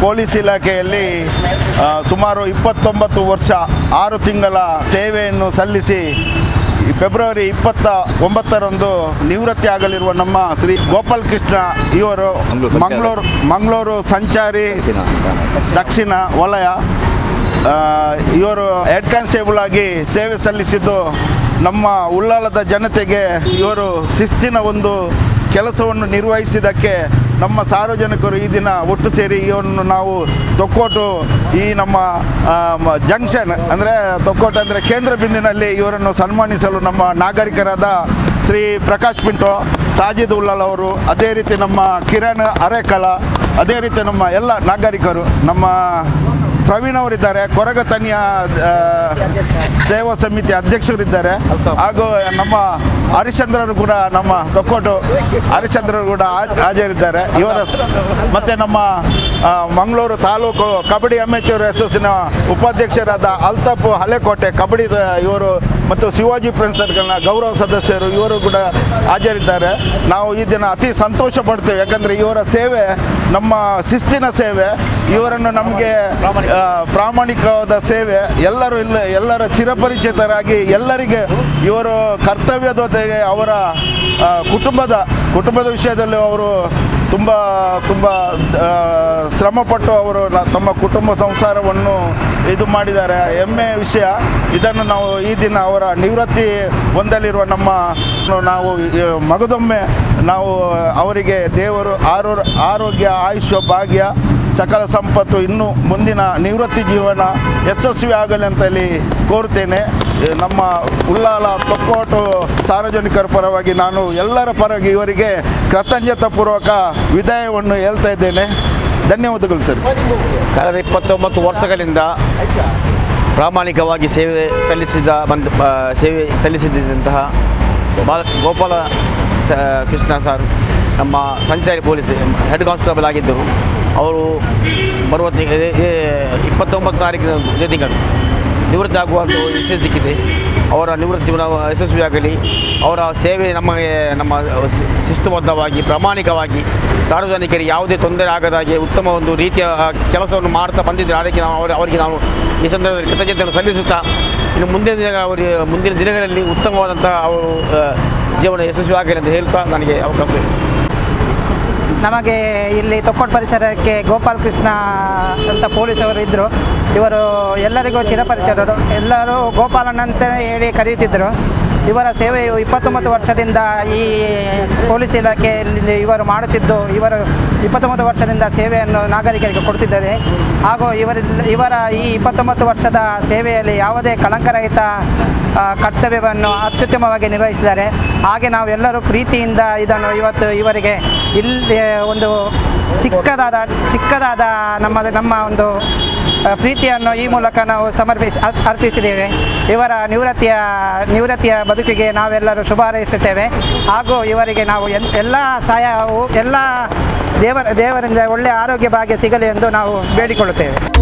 Police ಇಲಾಖೆಯಲ್ಲಿ ಸುಮಾರು ಇಪ್ಪತ್ತೊಂಬತ್ತು ವರ್ಷ ಆರು ತಿಂಗಳ ಸೇವೆಯನ್ನು ಸಲ್ಲಿಸಿ ಫೆಬ್ರವರಿ ಇಪ್ಪತ್ತ ಒಂಬತ್ತರಂದು ನಿವೃತ್ತಿ ಆಗಲಿರುವ ನಮ್ಮ ಶ್ರೀ ಗೋಪಾಲ್ ಕೃಷ್ಣ ಇವರು. ಮಂಗಳೂರು ಮಂಗಳೂರು ಸಂಚಾರಿ ದಕ್ಷಿಣ ವಲಯ ಇವರು ಹೆಡ್ ಕಾನ್ಸ್ಟೇಬಲ್ ಆಗಿ ಸೇವೆ ಸಲ್ಲಿಸಿದ್ದು ನಮ್ಮ ಉಳ್ಳಾಲದ ಜನತೆಗೆ ಇವರು ಶಿಸ್ತಿನ ಒಂದು ಕೆಲಸವನ್ನು ನಿರ್ವಹಿಸಿದ್ದಕ್ಕೆ ನಮ್ಮ ಸಾರ್ವಜನಿಕರು ಈ ದಿನ ಒಟ್ಟು ಸೇರಿ ಇವನ್ನು ನಾವು ತೊಕ್ಕೋಟು ಈ ನಮ್ಮ ಜಂಕ್ಷನ್, ಅಂದರೆ ತೊಕ್ಕೋಟು ಅಂದರೆ ಕೇಂದ್ರ ಬಿಂದಿನಲ್ಲಿ ಇವರನ್ನು ಸನ್ಮಾನಿಸಲು ನಮ್ಮ ನಾಗರಿಕರಾದ ಶ್ರೀ ಪ್ರಕಾಶ್ ಪಿಂಟೋ, ಸಾಜಿದ್ ಉಲ್ಲಾಲ್ ಅವರು, ಅದೇ ರೀತಿ ನಮ್ಮ ಕಿರಣ್ ಅರೇಕಲ, ಅದೇ ರೀತಿ ನಮ್ಮ ಎಲ್ಲ ನಾಗರಿಕರು, ನಮ್ಮ ಪ್ರವೀಣ್ ಅವರಿದ್ದಾರೆ, ಕೊರಗ ತನಿಯ ಸೇವಾ ಸಮಿತಿ ಅಧ್ಯಕ್ಷರಿದ್ದಾರೆ. ಹಾಗೂ ನಮ್ಮ ಹರಿಶ್ಚಂದ್ರರು ಕೂಡ ನಮ್ಮ ತೊಕ್ಕೋಟು ಹರಿಶ್ಚಂದ್ರರು ಕೂಡ ಹಾಜರಿದ್ದಾರೆ. ಇವರ ಮತ್ತೆ ನಮ್ಮ ಮಂಗಳೂರು ತಾಲೂಕು ಕಬಡ್ಡಿ ಅಮೆಚೂರ್ ಅಸೋಸಿನ ಉಪಾಧ್ಯಕ್ಷರಾದ ಅಲ್ತಾಫ್ ಹಳೆಕೋಟೆ ಕಬಡ್ಡಿ ಇವರು ಮತ್ತು ಶಿವಾಜಿ ಫ್ರೆಂಡ್ ಸರ್ಕಲ್ನ ಗೌರವ ಸದಸ್ಯರು ಇವರು ಕೂಡ ಹಾಜರಿದ್ದಾರೆ. ನಾವು ಈ ದಿನ ಅತಿ ಸಂತೋಷ ಪಡ್ತೇವೆ. ಯಾಕಂದರೆ ಇವರ ಸೇವೆ ನಮ್ಮ ಶಿಸ್ತಿನ ಸೇವೆ. ಇವರನ್ನು ನಮಗೆ ಪ್ರಾಮಾಣಿಕವಾದ ಸೇವೆ. ಎಲ್ಲರೂ ಇಲ್ಲ, ಎಲ್ಲರ ಚಿರಪರಿಚಿತರಾಗಿ ಎಲ್ಲರಿಗೆ ಇವರು ಕರ್ತವ್ಯದೊತೆಗೆ ಅವರ ಕುಟುಂಬದ ಕುಟುಂಬದ ವಿಷಯದಲ್ಲಿ ಅವರು ತುಂಬ ತುಂಬ ಶ್ರಮಪಟ್ಟು ಅವರು ತಮ್ಮ ಕುಟುಂಬ ಸಂಸಾರವನ್ನು ಇದು ಮಾಡಿದ್ದಾರೆ. ಹೆಮ್ಮೆ ವಿಷಯ. ಇದನ್ನು ನಾವು ಈ ದಿನ ಅವರ ನಿವೃತ್ತಿ ಹೊಂದಲಿರುವ ನಮ್ಮ, ನಾವು ಮಗದೊಮ್ಮೆ ನಾವು ಅವರಿಗೆ ದೇವರು ಆರೋ ಆರೋಗ್ಯ, ಆಯುಷ್ಯ, ಭಾಗ್ಯ, ಸಕಲ ಸಂಪತ್ತು ಇನ್ನು ಮುಂದಿನ ನಿವೃತ್ತಿ ಜೀವನ ಯಶಸ್ವಿ ಆಗಲಿ ಅಂತೇಳಿ ಕೋರುತ್ತೇನೆ. ಈ ನಮ್ಮ ಉಳ್ಳಾಲ ತೊಕ್ಕೋಟು ಸಾರ್ವಜನಿಕರ ಪರವಾಗಿ ನಾನು ಎಲ್ಲರ ಪರವಾಗಿ ಇವರಿಗೆ ಕೃತಜ್ಞತಾಪೂರ್ವಕ ವಿದಾಯವನ್ನು ಹೇಳ್ತಾ ಇದ್ದೇನೆ. ಧನ್ಯವಾದಗಳು ಸರ್. ಕಳೆದ ಇಪ್ಪತ್ತೊಂಬತ್ತು ವರ್ಷಗಳಿಂದ ಪ್ರಾಮಾಣಿಕವಾಗಿ ಸೇವೆ ಸಲ್ಲಿಸಿದ ಬಂದ ಸೇವೆ ಸಲ್ಲಿಸಿದಂತಹ ಬಾಲ, ಗೋಪಾಲ ಸ, ಕೃಷ್ಣ ಸರ್, ನಮ್ಮ ಸಂಚಾರಿ ಪೊಲೀಸ್, ಹೆಡ್ ಕಾನ್ಸ್ಟೇಬಲ್ ಆಗಿದ್ದರು. ಅವರು ಬರುವ ಇಪ್ಪತ್ತೊಂಬತ್ತು ತಾರೀಕಿನ ತಿಂಗಳು. ನಿವೃತ್ತಿ ಆಗುವಂಥ ವಿಷಯ ಸಿಕ್ಕಿದೆ ಅವರ ನಿವೃತ್ತಿ ಜೀವನ ಯಶಸ್ವಿಯಾಗಲಿ. ಅವರ ಸೇವೆ ನಮಗೆ ನಮ್ಮ ಶಿಸ್ತುಬದ್ಧವಾಗಿ, ಪ್ರಾಮಾಣಿಕವಾಗಿ ಸಾರ್ವಜನಿಕರಿಗೆ ಯಾವುದೇ ತೊಂದರೆ ಆಗದಾಗೆ ಉತ್ತಮ ಒಂದು ರೀತಿಯ ಕೆಲಸವನ್ನು ಮಾಡ್ತಾ ಬಂದಿದ್ದರೆ. ಅದಕ್ಕೆ ನಾವು ಅವರ, ಅವರಿಗೆ ನಾವು ಈ ಸಂದರ್ಭದಲ್ಲಿ ಕೃತಜ್ಞತೆಯನ್ನು ಸಲ್ಲಿಸುತ್ತಾ ಇನ್ನು ಮುಂದಿನ ದಿನ, ಅವರಿಗೆ ಮುಂದಿನ ದಿನಗಳಲ್ಲಿ ಉತ್ತಮವಾದಂಥ ಅವರು ಜೀವನ ಯಶಸ್ವಿ ಆಗಲಿ ಅಂತ ಹೇಳ್ತಾ ನನಗೆ ಅವಕಾಶ ನಮಗೆ ಇಲ್ಲಿ ತೊಕ್ಕೋಟ್ ಪರಿಸರಕ್ಕೆ ಗೋಪಾಲ್ ಕೃಷ್ಣ ಅಂತ ಪೊಲೀಸವರು ಇದ್ದರು ಇವರು ಎಲ್ಲರಿಗೂ ಚಿರಪರಿಚಯರು ಎಲ್ಲರೂ ಗೋಪಾಲನಂತ ಹೇಳಿ ಕರೆಯುತ್ತಿದ್ದರು. ಇವರ ಸೇವೆಯು ಇಪ್ಪತ್ತೊಂಬತ್ತು ವರ್ಷದಿಂದ ಈ ಪೊಲೀಸ್ ಇಲಾಖೆಯಲ್ಲಿ ಇವರು ಮಾಡುತ್ತಿದ್ದು, ಇವರು ಇಪ್ಪತ್ತೊಂಬತ್ತು ವರ್ಷದಿಂದ ಸೇವೆಯನ್ನು ನಾಗರಿಕರಿಗೆ ಕೊಡುತ್ತಿದ್ದಾರೆ. ಹಾಗೂ ಇವರ ಇವರ ಈ ಇಪ್ಪತ್ತೊಂಬತ್ತು ವರ್ಷದ ಸೇವೆಯಲ್ಲಿ ಯಾವುದೇ ಕಳಂಕರಹಿತ ಕರ್ತವ್ಯವನ್ನು ಅತ್ಯುತ್ತಮವಾಗಿ ನಿರ್ವಹಿಸಿದ್ದಾರೆ. ಹಾಗೆ ನಾವೆಲ್ಲರೂ ಪ್ರೀತಿಯಿಂದ ಇದನ್ನು ಇವತ್ತು ಇವರಿಗೆ ಇಲ್ಲಿ ಒಂದು ಚಿಕ್ಕದಾದ ಚಿಕ್ಕದಾದ ನಮ್ಮ ನಮ್ಮ ಒಂದು ಪ್ರೀತಿಯನ್ನು ಈ ಮೂಲಕ ನಾವು ಸಮರ್ಪಿಸಿ ಅರ್- ಅರ್ಪಿಸಿದ್ದೇವೆ. ಇವರ ನಿವೃತ್ತಿಯ ನಿವೃತ್ತಿಯ ಬದುಕಿಗೆ ನಾವೆಲ್ಲರೂ ಶುಭ ಹಾರೈಸುತ್ತೇವೆ ಹಾಗೂ ಇವರಿಗೆ ನಾವು ಎಲ್- ಎಲ್ಲ ಸಹಾಯವು, ಎಲ್ಲ ದೇವರ, ದೇವರಿಂದ ಒಳ್ಳೆಯ ಆರೋಗ್ಯ ಭಾಗ್ಯ ಸಿಗಲಿ ಎಂದು ನಾವು ಬೇಡಿಕೊಳ್ಳುತ್ತೇವೆ.